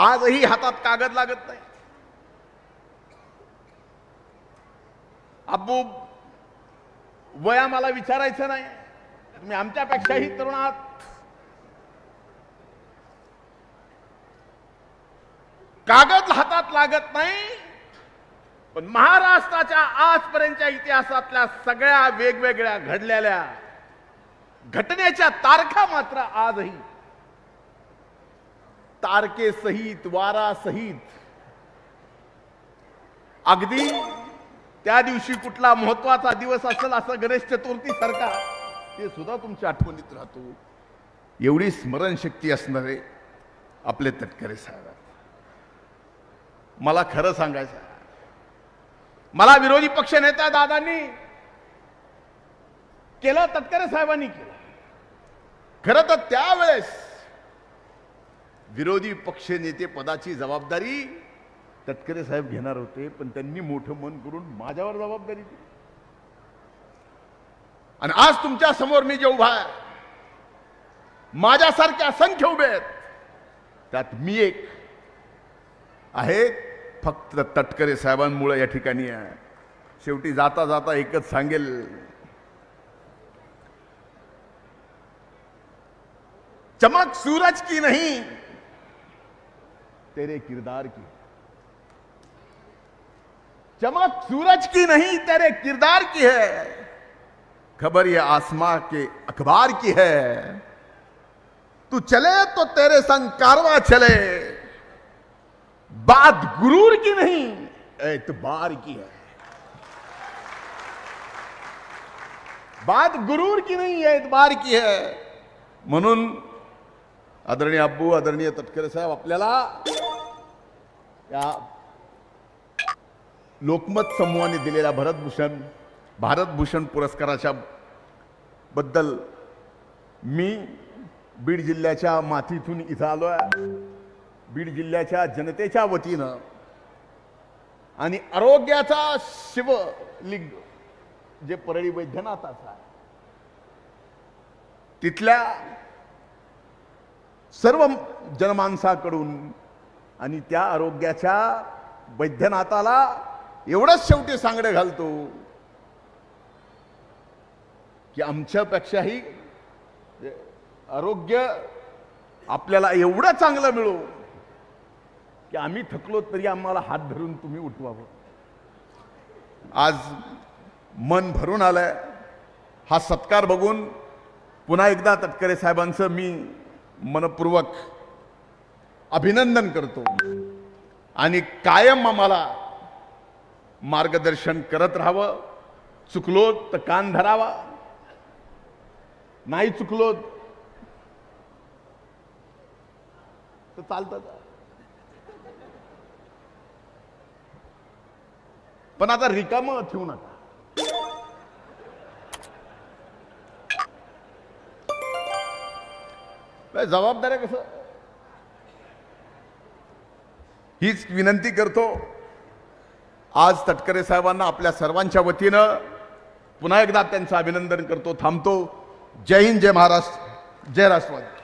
आजही हातात कागद लागत नाही. अब्बू वया मला विचारायचं नाही. तुम्ही आमच्यापेक्षाही तरुण आहात. कागद हातात लागत नाही पण महाराष्ट्राच्या आजपर्यंतच्या इतिहासातल्या सगळ्या वेगवेगळ्या घडलेल्या घटनेच्या तारखा मात्र आजही तारके सहित वारा सहित. अगदी त्या दिवशी कुठला महत्त्वाचा दिवस असेल असं गणेश चतुर्थी सारखा ते सुद्धा तुमच्या आठवणीत राहतो. एवढी स्मरणशक्ती असणारे आपले तटकरे साहेब. मला खरं सांगायचं मला विरोधी पक्ष नेत्या दादांनी केलं तटकरे साहेबांनी केलं. खरं तर त्यावेळेस विरोधी पक्ष नेते पदाची जबाबदारी तटकरे साहेब घेणार होते पण त्यांनी मोठं मन करून माझ्यावर जबाबदारी दिली आणि आज तुमच्यासमोर मी जे उभा आहे माझ्यासारखे असंख्य उभे आहेत त्यात मी एक आहे फक्त तटकरे साहेबांमुळे या ठिकाणी आहे. शेवटी जाता जाता एकच सांगेल. चमक सूरज की नहीं तेरे किरदार की। चमक सूरज की नहीं, तेरे किरदार की है। खबर ये आसमां के अखबार की है। तू चले तो तेरे संग कारवा चले। बात गुरूर की नहीं, एतबार की है। बात गुरूर की नहीं, एतबार की है। म्हणून आदरणीय अब्बू, आदरणीय तटकरे साहेब, आपल्याला या लोकमत समूहाने दिलेल्या भरतभूषण भारतभूषण पुरस्काराच्या बद्दल मी बीड जिल्ह्याच्या मातीतून इथं आलो आहे बीड जिल्ह्याच्या जनतेच्या वतीनं आणि आरोग्याचा शिवलिंग जे परळी वैद्यनाथाचा आहे तिथल्या सर्व जनमानसाकडून आणि त्या आरोग्याच्या वैद्यनाथाला एवढंच शेवटी सांगडे घालतो की आमच्यापेक्षाही आरोग्य आपल्याला एवढं चांगलं मिळो की आम्ही थकलो तरी आम्हाला हात धरून तुम्ही उठवावं. आज मन भरून आलंय. हा सत्कार बघून पुन्हा एकदा तटकरे साहेबांचं मी मनपूर्वक अभिनंदन करतो. आणि कायम आम्हाला मार्गदर्शन करत राहावं. चुकलो तर कान धरावा. नाही चुकलो तर चालतं. पण आता रिकाम ठेवू नका. काय जबाबदाऱ्या कसं? हीच विनंती करतो. आज तटकरे साहेबांना आपल्या सर्वांच्या वतीनं पुन्हा एकदा त्यांचं अभिनंदन करतो थांबतो. जय हिंद जय महाराष्ट्र जय राष्ट्रवादी.